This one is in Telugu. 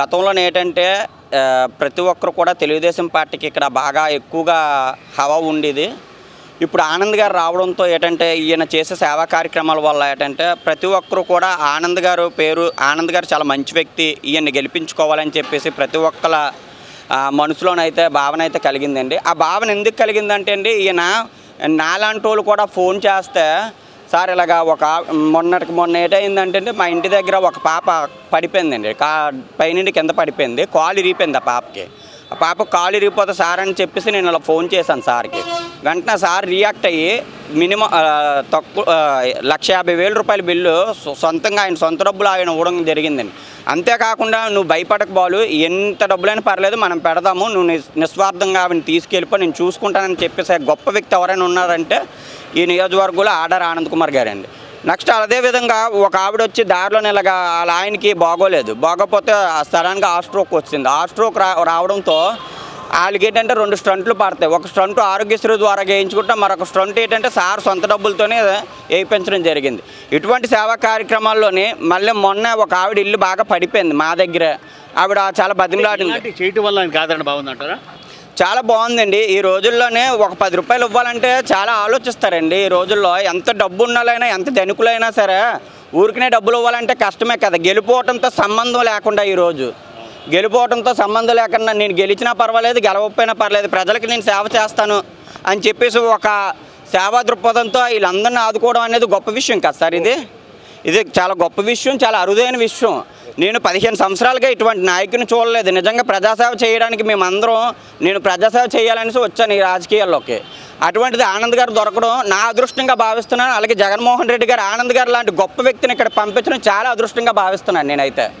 గతంలో ఏంటంటే ప్రతి ఒక్కరు కూడా తెలుగుదేశం పార్టీకి ఇక్కడ బాగా ఎక్కువగా హవా ఉండేది. ఇప్పుడు ఆనంద్ గారు రావడంతో ఏంటంటే ఈయన చేసే సేవా కార్యక్రమాల వల్ల ఏంటంటే ప్రతి ఒక్కరు కూడా ఆనంద్ గారు పేరు ఆనంద్ గారు చాలా మంచి వ్యక్తి ఈయన్ని గెలిపించుకోవాలని చెప్పేసి ప్రతి ఒక్కల మనసులోనైతే భావన అయితే కలిగిందండి. ఆ భావన ఎందుకు కలిగిందంటే అండి ఈయన నాలాంటి వాళ్ళు కూడా ఫోన్ చేస్తే సార్ ఇలాగా ఒక మొన్నటికి మొన్న ఏటైందంటే మా ఇంటి దగ్గర ఒక పాప పడిపోయిందండి. కా పైనుండి కింద పడిపోయింది. కాలు ఇరిగిపోయింది ఆ పాపకి. ఆ పాప కాలు ఇరిగిపోతే సార్ అని చెప్పేసి నేను ఇలా ఫోన్ చేశాను సార్కి. వెంటనే సార్ రియాక్ట్ అయ్యి మినిమం తక్కువ లక్ష యాభై వేల రూపాయల బిల్లు సొంతంగా ఆయన సొంత డబ్బులు ఆయన ఇవ్వడం జరిగిందండి. అంతేకాకుండా నువ్వు భయపడక బాలు ఎంత డబ్బులైనా పర్లేదు మనం పెడదాము నువ్వు నిస్వార్థంగా ఆవిడని తీసుకెళ్ళిపో నేను చూసుకుంటానని చెప్పేసి గొప్ప వ్యక్తి ఎవరైనా ఉన్నారంటే ఈ నియోజకవర్గంలో ఆర్డర్ ఆనంద్ కుమార్ గారండి. నెక్స్ట్ అదే విధంగా ఒక ఆవిడ వచ్చి దారిలో ఇలాగా వాళ్ళ ఆయనకి బాగోలేదు. బాగోపోతే సడన్గా ఆ స్ట్రోక్ వచ్చింది. ఆ స్ట్రోక్ రా రావడంతో వాళ్ళకి ఏంటంటే రెండు స్టంట్లు పడతాయి. ఒక స్టంట్ ఆరోగ్యశ్రీ ద్వారా చేయించుకుంటే మరొక స్టంట్ ఏంటంటే సార్ సొంత డబ్బులతోనే వేయించడం జరిగింది. ఇటువంటి సేవా కార్యక్రమాల్లోని మళ్ళీ మొన్న ఒక ఆవిడ ఇల్లు బాగా పడిపోయింది మా దగ్గర. ఆవిడ చాలా బతిమలాడింది. చేయటం వల్ల కాదండి ఆదరణ బాగుందంటారా చాలా బాగుందండి. ఈ రోజుల్లోనే ఒక పది రూపాయలు ఇవ్వాలంటే చాలా ఆలోచిస్తారండి. ఈ రోజుల్లో ఎంత డబ్బు ఉన్నాలైనా ఎంత ధనికులైనా సరే ఊరికనే డబ్బులు ఇవ్వాలంటే కష్టమే కదా. గెలిపోవటంతో సంబంధం లేకుండా ఈరోజు గెలిపోవటంతో సంబంధం లేకుండా నేను గెలిచినా పర్వాలేదు గెలవకపోయినా పర్లేదు ప్రజలకు నేను సేవ చేస్తాను అని చెప్పేసి ఒక సేవా దృక్పథంతో వీళ్ళందరినీ ఆదుకోవడం అనేది గొప్ప విషయం కదా సార్ ఇది? ఇది చాలా గొప్ప విషయం చాలా అరుదైన విషయం. నేను పదిహేను సంవత్సరాలుగా ఇటువంటి నాయకుని చూడలేదు. నిజంగా ప్రజాసేవ చేయడానికి మేమందరం నేను ప్రజాసేవ చేయాలనేసి వచ్చాను ఈ రాజకీయాల్లోకి. అటువంటిది ఆనంద్ గారు దొరకడం నా అదృష్టంగా భావిస్తున్నాను. అలాగే జగన్మోహన్ రెడ్డి గారు ఆనంద్ గారు లాంటి గొప్ప వ్యక్తిని ఇక్కడ పంపించడం చాలా అదృష్టంగా భావిస్తున్నాను నేనైతే.